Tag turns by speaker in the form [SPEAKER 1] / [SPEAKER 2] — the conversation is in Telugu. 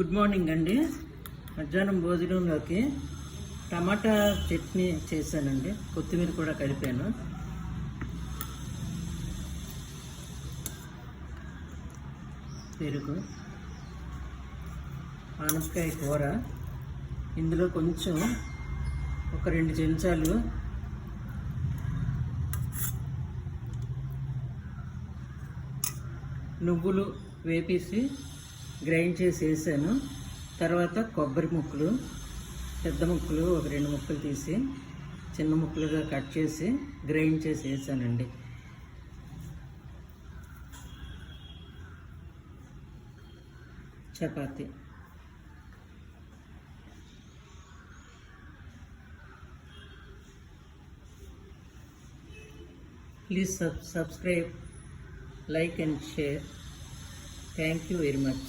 [SPEAKER 1] గుడ్ మార్నింగ్ అండి. మధ్యాహ్నం భోజనంలోకి టమాటా చట్నీ చేశానండి. కొత్తిమీర కూడా కలిపాను. పెరుగు ఆనపకాయ కూర. ఇందులో కొంచెం ఒక రెండు చెంచాలు నువ్వులు వేపేసి గ్రైండ్ చేసి వేసాను తర్వాత కొబ్బరి ముక్కలు పెద్ద ముక్కలు ఒక రెండు ముక్కలు తీసి చిన్న ముక్కలుగా కట్ చేసి గ్రైండ్ చేసి వేసానండి chapati. Please sub subscribe like and share. Thank you very much.